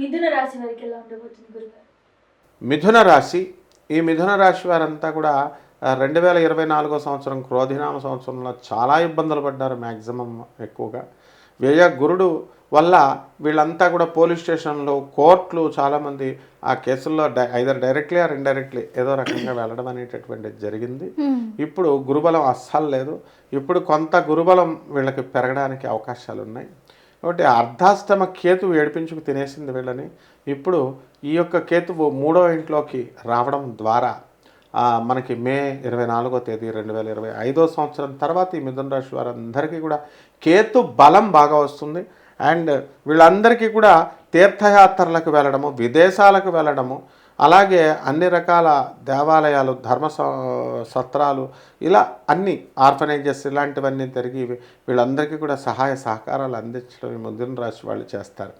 మిథున రాశి వారికి ఎలా ఉండబోతుంది గురుగారు? మిథున రాశి ఈ మిథున రాశి వారంతా కూడా రెండు వేల ఇరవై నాలుగో సంవత్సరం క్రోధినామ సంవత్సరంలో చాలా ఇబ్బందులు పడ్డారు మ్యాక్సిమం ఎక్కువగా. వ్యయ గురుడు వల్ల వీళ్ళంతా కూడా పోలీస్ స్టేషన్లు కోర్టులు చాలామంది ఆ కేసుల్లో డై ఐదర్ డైరెక్ట్లీ ఆర్ ఇండైరెక్ట్లీ ఏదో రకంగా వెళ్ళడం అనేటటువంటిది జరిగింది. ఇప్పుడు గురుబలం అస్సలు లేదు. ఇప్పుడు కొంత గురుబలం వీళ్ళకి పెరగడానికి అవకాశాలు ఉన్నాయి కాబట్టి అర్ధాష్టమ కేతువు ఏడిపించుకు తినేసింది వీళ్ళని. ఇప్పుడు ఈ యొక్క కేతువు మూడో ఇంట్లోకి రావడం ద్వారా మనకి మే ఇరవై నాలుగో తేదీ రెండు వేల ఇరవై ఐదో సంవత్సరం తర్వాత ఈ మిథున రాశి వారందరికీ కూడా కేతు బలం బాగా వస్తుంది. అండ్ వీళ్ళందరికీ కూడా తీర్థయాత్రలకు వెళ్ళడము విదేశాలకు వెళ్ళడము అలాగే అన్ని రకాల దేవాలయాలు ధర్మ స- సత్రాలు ఇలా అన్ని ఆర్ఫనైజెస్ ఇలాంటివన్నీ తిరిగి వీళ్ళందరికీ కూడా సహాయ సహకారాలు అందించడం ఈ మిథున రాశి వాళ్ళు చేస్తారు.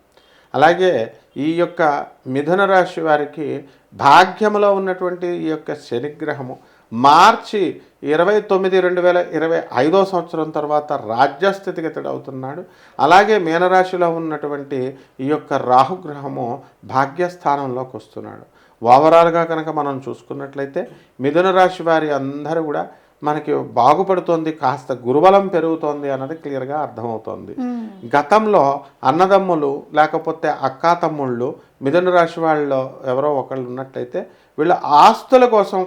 అలాగే ఈ యొక్క మిథున రాశి వారికి భాగ్యములో ఉన్నటువంటి ఈ యొక్క శనిగ్రహము మార్చి ఇరవై తొమ్మిది రెండు వేల ఇరవై ఐదో సంవత్సరం తర్వాత రాజ్యస్థితిగతుడు అవుతున్నాడు. అలాగే మీనరాశిలో ఉన్నటువంటి ఈ యొక్క రాహుగ్రహము భాగ్యస్థానంలోకి వస్తున్నాడు. ఓవరాల్గా కనుక మనం చూసుకున్నట్లయితే మిథున రాశి వారి అందరూ కూడా మనకి బాగుపడుతోంది కాస్త గురుబలం పెరుగుతోంది అన్నది క్లియర్గా అర్థమవుతోంది. గతంలో అన్నదమ్ములు లేకపోతే అక్కా తమ్ముళ్ళు మిథున రాశి వాళ్ళలో ఎవరో ఒకళ్ళు ఉన్నట్లయితే వీళ్ళ ఆస్తుల కోసం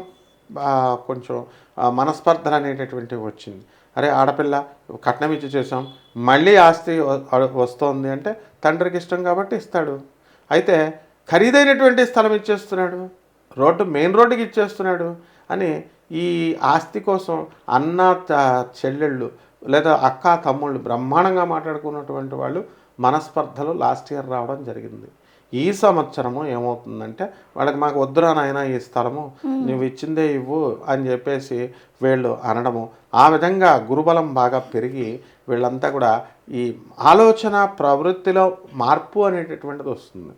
కొంచెం ఆ, మనస్పర్ధలు అనేటటువంటివి వచ్చింది. అరే ఆడపిల్ల కట్నం ఇచ్చి చేసాం మళ్ళీ ఆస్తి వస్తోంది అంటే తండ్రికి ఇష్టం కాబట్టి ఇస్తాడు. అయితే ఖరీదైనటువంటి స్థలం ఇచ్చేస్తున్నాడు రోడ్డు మెయిన్ రోడ్డుకి ఇచ్చేస్తున్నాడు అని ఈ ఆస్తి కోసం అన్న చెల్లెళ్ళు లేదా అక్క తమ్ముళ్ళు బ్రహ్మాండంగా మాట్లాడుకున్నటువంటి వాళ్ళు మనస్పర్ధలు లాస్ట్ ఇయర్ రావడం జరిగింది. ఈ సంవత్సరము ఏమవుతుందంటే వాళ్ళకి మాకు వద్దురా నాయన ఈ స్థలము నువ్వు ఇచ్చిందే ఇవ్వు అని చెప్పేసి వీళ్ళు అనడము ఆ విధంగా గురుబలం బాగా పెరిగి వీళ్ళంతా కూడా ఈ ఆలోచన ప్రవృత్తిలో మార్పు అనేటటువంటిది వస్తుంది.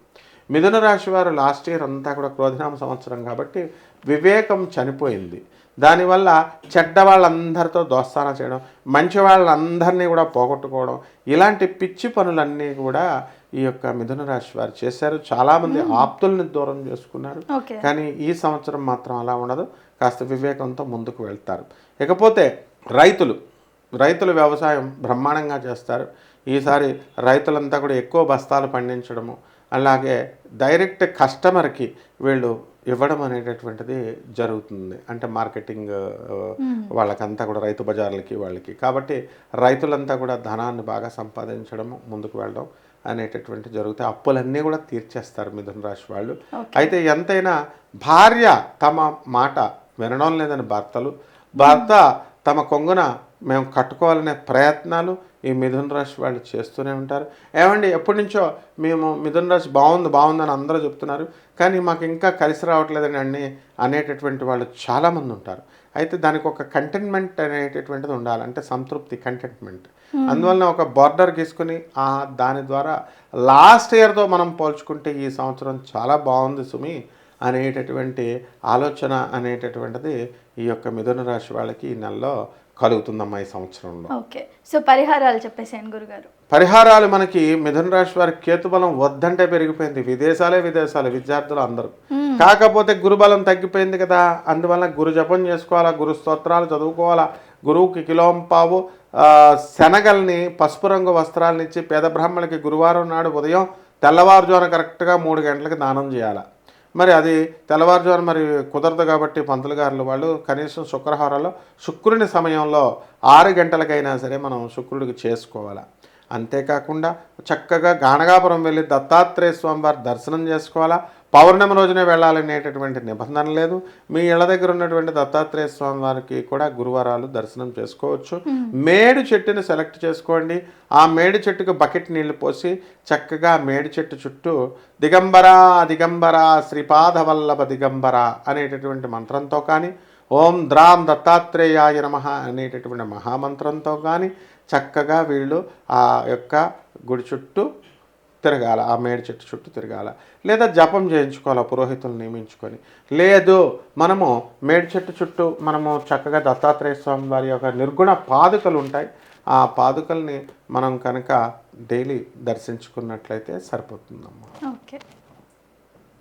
మిథున రాశి వారు లాస్ట్ ఇయర్ అంతా కూడా క్రోధినామ సంవత్సరం కాబట్టి వివేకం చనిపోయింది. దానివల్ల చెడ్డ వాళ్ళందరితో దోస్తాన చేయడం మంచి వాళ్ళందరినీ కూడా పోగొట్టుకోవడం ఇలాంటి పిచ్చి పనులన్నీ కూడా ఈ యొక్క మిథున రాశి వారు చేశారు. చాలామంది ఆప్తుల్ని దూరం చేసుకున్నారు. కానీ ఈ సంవత్సరం మాత్రం అలా ఉండదు. కాస్త వివేకంతో ముందుకు వెళ్తారు. ఇకపోతే రైతులు రైతులు వ్యవసాయం బ్రహ్మాండంగా చేస్తారు. ఈసారి రైతులంతా కూడా ఎక్కువ బస్తాలు పండించడము అలాగే డైరెక్ట్ కస్టమర్కి వీళ్ళు ఇవ్వడం అనేటటువంటిది జరుగుతుంది. అంటే మార్కెటింగ్ వాళ్ళకంతా కూడా రైతు బజార్లకి వాళ్ళకి. కాబట్టి రైతులంతా కూడా ధనాన్ని బాగా సంపాదించడం ముందుకు వెళ్ళడం అనేటటువంటి జరుగుతాయి అప్పులన్నీ కూడా తీర్చేస్తారు మిథున రాశి వాళ్ళు. అయితే ఎంతైనా భార్య తమ మాట వినడం లేదని భర్తలు భర్త తమ కొంగున మేము కట్టుకోవాలనే ప్రయత్నాలు ఈ మిథున రాశి వాళ్ళు చేస్తూనే ఉంటారు. ఏమండి ఎప్పటి నుంచో మేము మిథున రాశి బాగుంది బాగుందని అందరూ చెప్తున్నారు. కానీ మాకు ఇంకా కలిసి రావట్లేదని అన్ని అనేటటువంటి వాళ్ళు చాలామంది ఉంటారు. అయితే దానికి ఒక కంటెంట్మెంట్ అనేటటువంటిది ఉండాలి. అంటే సంతృప్తి కంటెంట్మెంట్ అందువలన ఒక బార్డర్ గీసుకుని ఆ దాని ద్వారా లాస్ట్ ఇయర్తో మనం పోల్చుకుంటే ఈ సంవత్సరం చాలా బాగుంది సుమి. అనేటటువంటి ఆలోచన అనేటటువంటిది ఈ యొక్క మిథున రాశి వాళ్ళకి ఈ నెలలో కలుగుతుందమ్మా ఈ సంవత్సరంలో. ఓకే. సో పరిహారాలు చెప్పేసాను గురుగారు. పరిహారాలు మనకి మిథున రాశి వారికి కేతుబలం వద్దంటే పెరిగిపోయింది. విదేశాలే విదేశాలు విద్యార్థులు అందరూ. కాకపోతే గురుబలం తగ్గిపోయింది కదా. అందువల్ల గురు జపం చేసుకోవాలా గురు స్తోత్రాలు చదువుకోవాలా గురువుకి కిలోంపావు శనగల్ని పసుపు రంగు వస్త్రాలను ఇచ్చి పేద బ్రాహ్మణులకి గురువారం నాడు ఉదయం తెల్లవారుజామున కరెక్ట్గా మూడు గంటలకు దానం చేయాలి. మరి అది తెల్లవారుజామున మరి కుదరదు కాబట్టి పంతులు గారులు వాళ్ళు కనీసం శుక్రహారాలు శుక్రుని సమయంలో ఆరు గంటలకైనా సరే మనం శుక్రుడికి చేసుకోవాలి. అంతేకాకుండా చక్కగా గానగాపురం వెళ్ళి దత్తాత్రేయ స్వామి వారి దర్శనం చేసుకోవాలా? పౌర్ణమి రోజునే వెళ్ళాలనేటటువంటి నిబంధన లేదు. మీ ఇళ్ళ దగ్గర ఉన్నటువంటి దత్తాత్రేయ స్వామి వారికి కూడా గురువారాలు దర్శనం చేసుకోవచ్చు. మేడు చెట్టుని సెలెక్ట్ చేసుకోండి. ఆ మేడి చెట్టుకు బకెట్ నీళ్ళు పోసి చక్కగా మేడి చెట్టు చుట్టూ దిగంబరా దిగంబరా శ్రీపాదవల్లభ దిగంబర అనేటటువంటి మంత్రంతో కానీ ఓం ద్రాం దత్తాత్రేయాయ నమ అనేటటువంటి మహామంత్రంతో కానీ చక్కగా వీళ్ళు ఆ యొక్క గుడి చుట్టూ తిరగాల ఆ మేడి చెట్టు చుట్టూ తిరగాల. లేదా జపం చేయించుకోవాలి పురోహితులు నియమించుకొని. లేదు మనము మేడి చెట్టు చుట్టూ మనము చక్కగా దత్తాత్రేయ స్వామి వారి యొక్క నిర్గుణ పాదుకలు ఉంటాయి. ఆ పాదుకల్ని మనం కనుక డైలీ దర్శించుకున్నట్లయితే సరిపోతుందమ్మా. ఓకే.